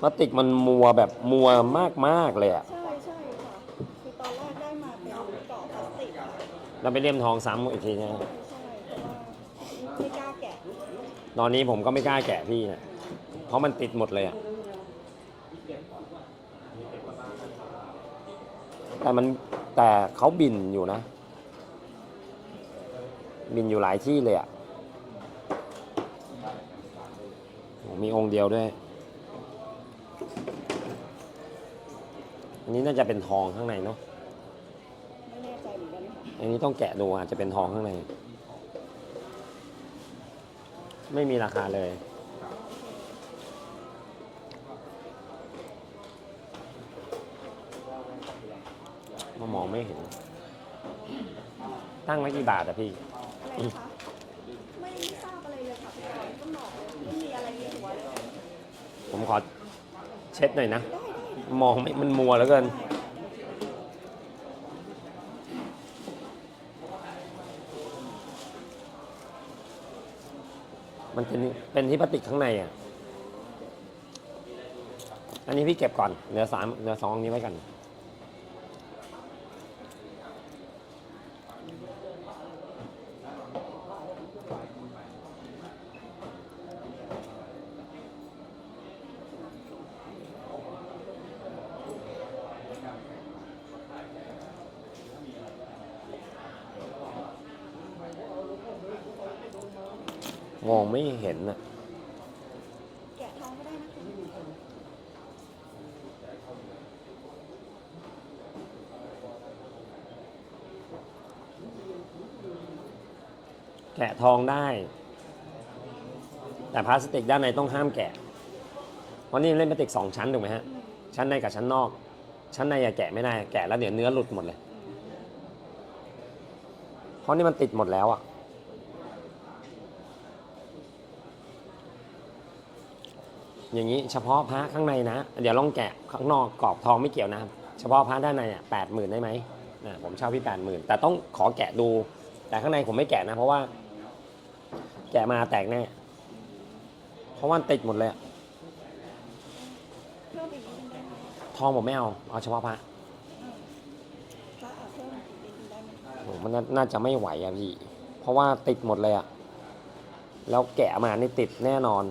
พลาสติกมันมัวแบบมัวมากๆเลยอะใช่ใช่ค่ะ คือตอนแรกได้มาเป็นกรอบพลาสติกค่ะเราไปเลี่ยมทองซ้ำอีกทีนะ ใช่เพราะว่าไม่กล้าแกะตอนนี้ผมก็ไม่กล้าแกะพี่นะเพราะมันติดหมดเลยอะแต่มันแต่เขาบินอยู่นะ บินอยู่หลายที่เลยอะโอ้มีองค์เดียวด้วย อันนี้น่าจะเป็นทองข้างในเนาะไม่แน่ใจเหมือนกันค่ะอันนี้ต้องแกะดูอาจจะเป็นทองข้างใน ไม่มีราคาเลย มามองไม่เห็น ตั้งไว้กี่บาทอะพี่ อะไรคะไม่ไม่ทราบอะไรเลยค่ะพี่ก่อนต้องบอกเลยไม่มีอะไรในหัวเลยผมขอเช็ดหน่อยนะ ได้ได้ มองไม่มันมัวแล้วกัน มันเป็นเป็นที่พลาสติกข้างในอะ อันนี้พี่เก็บก่อน เหลือสามเหลือสองอันนี้ไว้กัน มองไม่เห็นอะแกะทองก็ได้นะแกะทองได้ แต่พลาสติกด้านในต้องห้ามแกะ เพราะนี่เล่นพลาสติกสองชั้นถูกไหมฮะ ชั้นในกับชั้นนอก ชั้นในอะแกะไม่ได้ แกะแล้วเดี๋ยวเนื้อหลุดหมดเลย เพราะนี่มันติดหมดแล้วอะ อย่างนี้เฉพาะพระข้างในนะ เดี๋ยวลองแกะข้างนอกกรอบทองไม่เกี่ยวนะ เฉพาะพระด้านในอะแปดหมื่นได้ไหมอ่าผมเช่าพี่แปดหมื่นแต่ต้องขอแกะดู แต่ข้างในผมไม่แกะนะ เพราะว่า แกะมาแตกแน่เพราะว่าติดหมดเลยทองผมไม่เอา เอาเฉพาะพระพระเอาเพิ่มอีกนิดนึงได้ไหมคะโอ้มันน่าน่าจะไม่ไหวอะพี่ เพราะว่าติดหมดเลยอะแล้วแกะมานี่ติดแน่นอน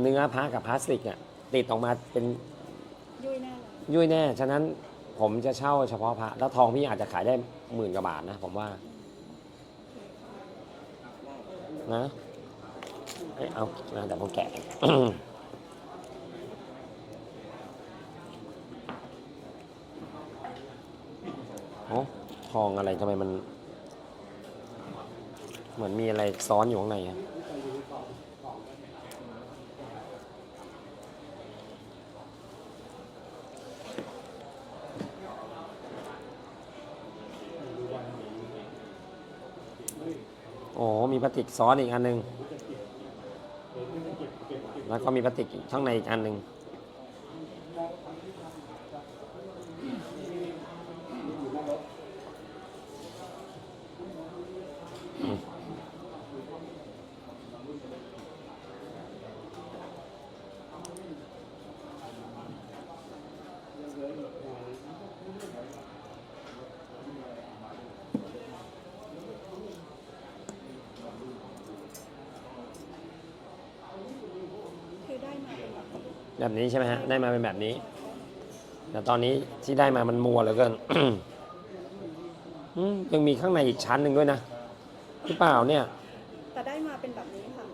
เนื้อพระกับพลาสติกอะติดออกมาเป็นยุ่ยแน่เลยยุ่ยแน่ ฉะนั้นผมจะเช่าเฉพาะพระแล้วทองพี่อาจจะขายได้หมื่นกว่าบาทนะ ผมว่าได้เลยนะเอ้ยเอานะแต่ผมแกะ โอ้ทองอะไรทำไมมัน เหมือนมีอะไรซ้อนอยู่ข้างในอะโอ้ มีพลาสติกซ้อนอีกอันหนึ่งแล้วก็มีพลาสติกข้างในอีกอันหนึ่งคือได้มาเป็น แบบนี้แบบนี้ใช่ไหมฮะ ได้มาเป็นแบบนี้ แต่ตอนนี้ที่ได้มามันมัวเหลือเกินอืมยังมีข้างในอีกชั้นหนึ่งด้วยนะหรือเปล่าเนี่ย แต่ได้มาเป็นแบบนี้ค่ะ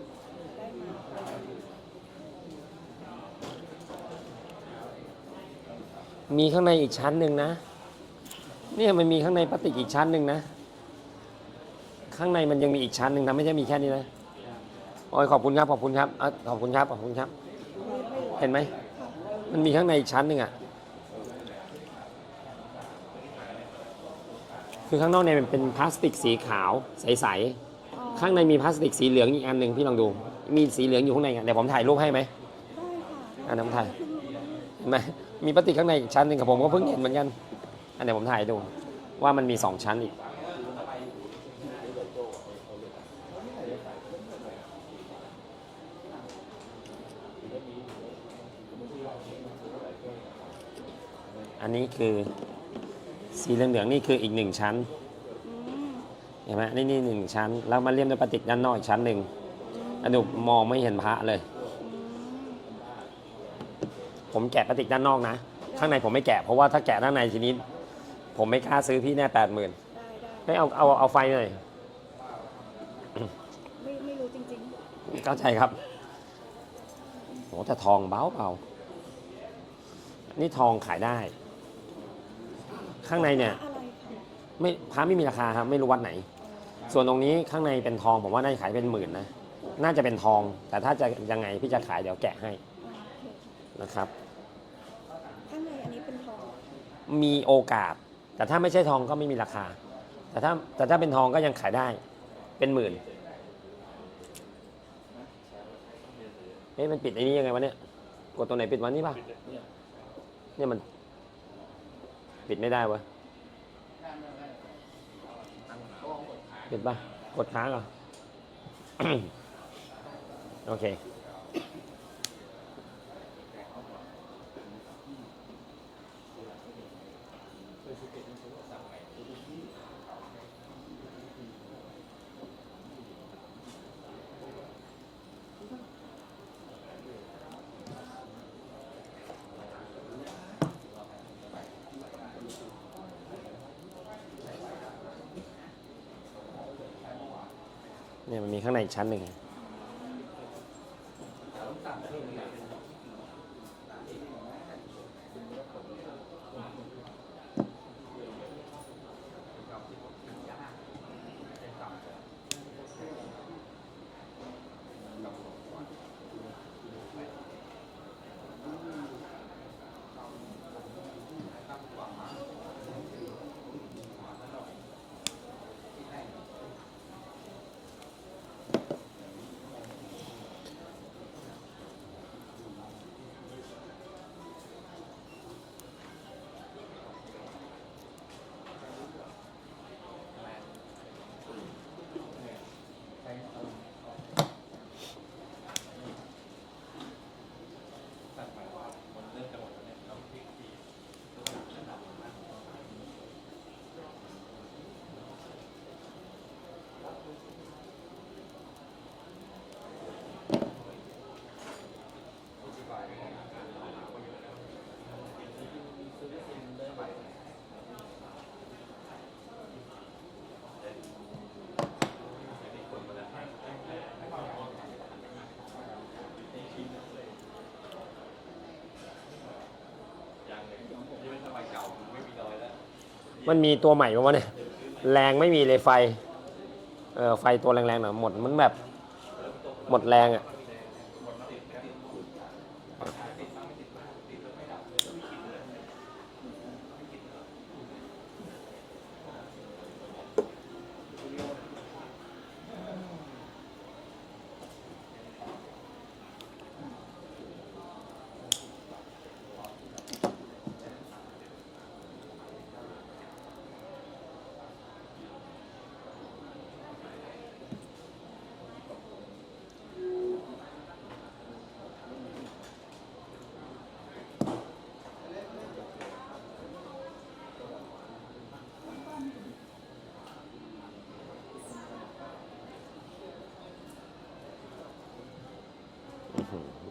ได้มา มีข้างในอีกชั้นหนึ่งนะ เนี่ยมันมีข้างในพลาสติกอีกชั้นหนึ่งนะ ข้างในมันยังมีอีกชั้นหนึ่งนะไม่ใช่มีแค่นี้นะ โอ้ยขอบคุณครับ ขอบคุณครับอะขอบคุณครับ ขอบคุณครับไม่ไม่รู้ เห็นไหม มันมีข้างในอีกชั้นหนึ่งอะคือข้างนอกเนี่ยมันเป็นพลาสติกสีขาวใสอ๋อๆข้างในมีพลาสติกสีเหลืองอีกอันหนึ่งพี่ลองดู มีสีเหลืองอยู่ข้างในอะเดี๋ยวผมถ่ายรูปให้ไหมได้ค่ะอันนั้นผมถ่ายเห็นไหมมีพลาสติกข้างในอีกชั้นหนึ่งกับผมก็เพิ่งเห็นเหมือนกัน อันเดี๋ยวผมถ่ายให้ดูว่ามันมีสองชั้นอีก อันนี้คือสีเหลืองๆนี่คืออีกหนึ่งชั้นอืมเห็นไหมนี่นี่หนึ่งชั้น แล้วมาเลี่ยมด้วยพลาสติกด้านนอกอีกชั้นหนึ่งอันนี้มองไม่เห็นพระเลยอืมผมแกะพลาสติกด้านนอกนะ ข้างในผมไม่แกะเพราะว่าถ้าแกะด้านในทีนี้ ผมไม่กล้าซื้อพี่แน่แปดหมื่นได้ได้ไม่เอาเอาเอาไฟหน่อยไม่ไม่รู้จริงเข้าใจครับโหแต่ทองเบาเบานี่ทองขายได้ ข้างในๆเนี่ยอะไรคะไม่พระไม่มีราคาครับไม่รู้วัดไหน ส่วนตรงนี้ข้างในเป็นทองผมว่าน่าจะขายเป็นหมื่นนะน่าจะเป็นทอง แต่ถ้าจะยังไงพี่จะขายเดี๋ยวแกะให้อ่าโอเคนะครับข้างในอันนี้เป็นทองมีโอกาส แต่ถ้าไม่ใช่ทองก็ไม่มีราคา แต่ถ้าแต่ถ้าเป็นทองก็ยังขายได้เป็นหมื่นเอ๊ะมันปิดไอ้นี้ยังไงวะเนี่ยกดตัวไหนปิดวะนี่ป่ะเนี่ยมัน ปิดไม่ได้วะปิดป่ะ กดค้างเหรอ โอเค เนี่ยมันมีข้างในอีกชั้นหนึ่ง มันมีตัวใหม่ปะวะเนี่ยแรงไม่มีเลยไฟ เออไฟตัวแรงๆหน่อยหมดมันแบบ หมดแรงอะ่ะ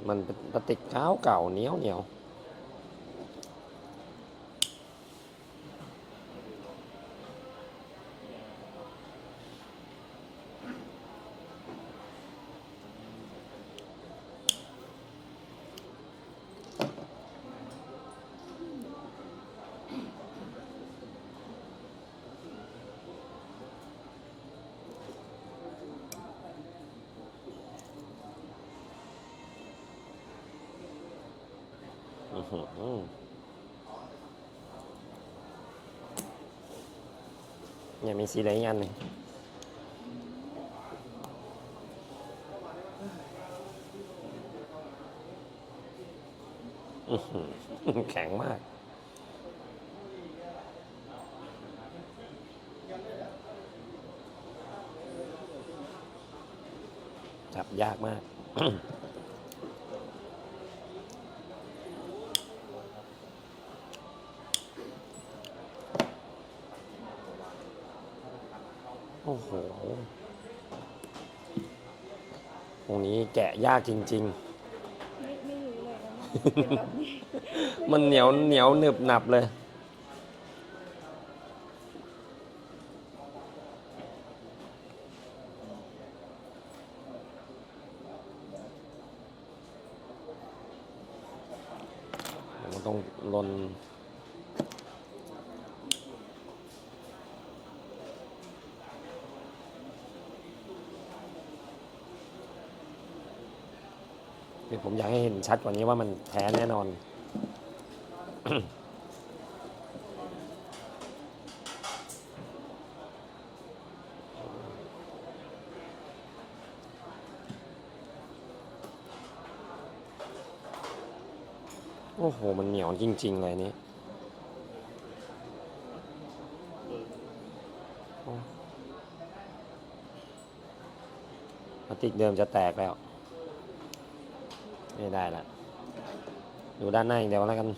มันเป็นพลาสติกเก่าเก่าเหนียวเหนียว เนี่ยมีสีเหลืองอันหนึ่งแข็งมากจับยากมาก โอ้โหตรงนี้แกะยากจริง ไม่ไม่รู้เลยนะเป็นแบบนี้ๆ มันเหนียวเหนียวหนึบหนับเลย มันต้องลน ผมอยากให้เห็นชัดกว่านี้ว่ามันแท้แน่นอน โอ้โห มันเหนียวจริง ๆ เลยนี้พลาสติกเดิมจะแตกแล้ว ไม่ได้ละดูด้านหน้าอย่างเดียวแล้วกัน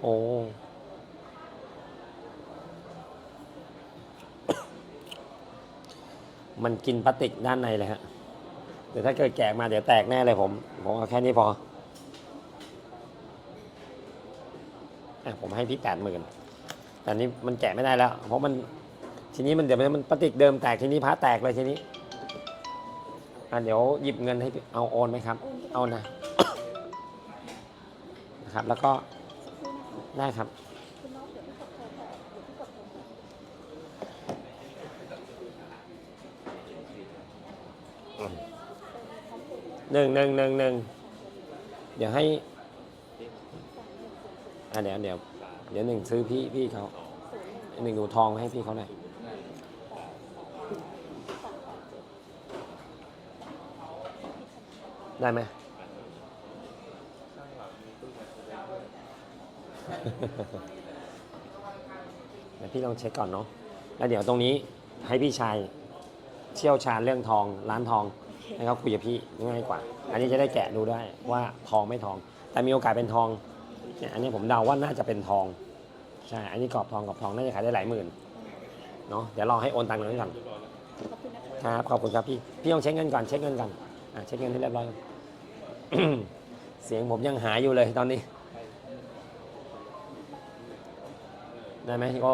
โอ้มันกินพลาสติกด้านในเลยฮะเดี๋ยวถ้าเกิดแกะมาเดี๋ยวแตกแน่เลยผม ผมเอาแค่นี้พออะผมให้พี่แปดหมื่นแต่นี้มันแกะไม่ได้แล้ว เพราะมันทีนี้มันเดี๋ยวมันพลาสติกเดิมแตกทีนี้พระแตกเลยทีนี้ อะเดี๋ยวหยิบเงินให้พี่เอาโอนไหมครับ เอานะนะครับ แล้วก็คือนะคะได้ครับคุณน้องเดี๋ยวพี่กดโทรก่อนเดี๋ยวพี่กดโทรก่อนหนึ่งหนึ่งหนึ่งหนึ่งเดี๋ยวให้ อะเดี๋ยวเดี๋ยวเดี๋ยวหนึ่งซื้อพี่พี่เขาหนึ่งดูทองให้พี่เขาหน่อย ได้ไหมเดี๋ยวพี่ลองเช็คก่อนเนาะแล้วเดี๋ยวตรงนี้ให้พี่ชายเชี่ยวชาญเรื่องทองร้านทองให้เขาคุยกับพี่ง่ายกว่า อันนี้จะได้แกะดูได้ว่าทองไม่ทอง แต่มีโอกาสเป็นทองเนี่ยอันนี้ผมเดาว่าน่าจะเป็นทองใช่อันนี้กรอบทองกับทองน่าจะขายได้หลายหมื่นเนาะเดี๋ยวรอให้โอนตังค์เลยก่อนขอบคุณนะคะครับขอบคุณครับพี่พี่ต้องเช็คเงินก่อนเช็คเงินก่อนอะเช็คเงินให้เรียบร้อยก่อน เสียงผมยังหายอยู่เลยตอนนี้ ได้ไหมพี่โก้